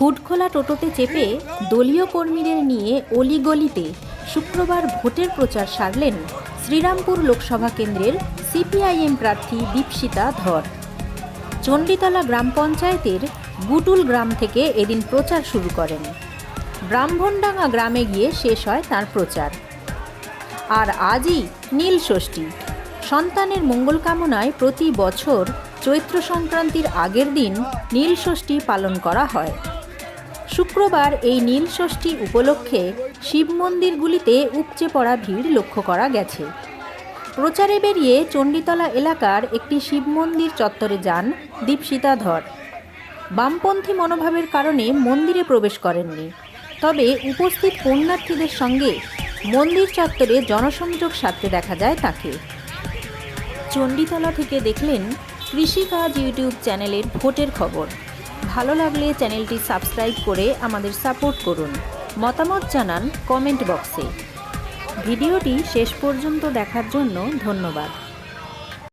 হুডখোলা টোটোতে চেপে দলীয় কর্মীদের নিয়ে অলিগলিতে শুক্রবার ভোটের প্রচার সারলেন শ্রীরামপুর লোকসভা কেন্দ্রের সিপিআইএম প্রার্থী দীপশিতা ধর। চণ্ডীতলা গ্রাম পঞ্চায়েতের গুটুল গ্রাম থেকে এদিন প্রচার শুরু করেন। ব্রাহ্মণডাঙ্গা গ্রামে গিয়ে শেষ হয় তার প্রচার। আর আজই নীল ষষ্ঠী। সন্তানের মঙ্গল কামনায় প্রতি বছর চৈত্র সংক্রান্তির আগের দিন নীল ষষ্ঠী পালন করা হয়। শুক্রবার এই নীল ষষ্ঠী উপলক্ষে শিব মন্দিরগুলিতে উপচে পড়া ভিড় লক্ষ্য করা গেছে। প্রচারে বেরিয়ে চণ্ডীতলা এলাকার একটি শিব মন্দির চত্বরে যান দীপশিতা ধর। বামপন্থী মনোভাবের কারণে মন্দিরে প্রবেশ করেননি। তবে উপস্থিত পুণ্যার্থীদের সঙ্গে মন্দির চত্বরে জনসংযোগ সারতে দেখা যায় তাকে। চণ্ডীতলা থেকে দেখলেন কৃষিকাজ ইউটিউব চ্যানেলের ভোটের খবর। ভালো লাগলে চ্যানেলটি সাবস্ক্রাইব করে আমাদের সাপোর্ট করুন। মতামত জানান কমেন্ট বক্সে। ভিডিওটি শেষ পর্যন্ত দেখার জন্য ধন্যবাদ।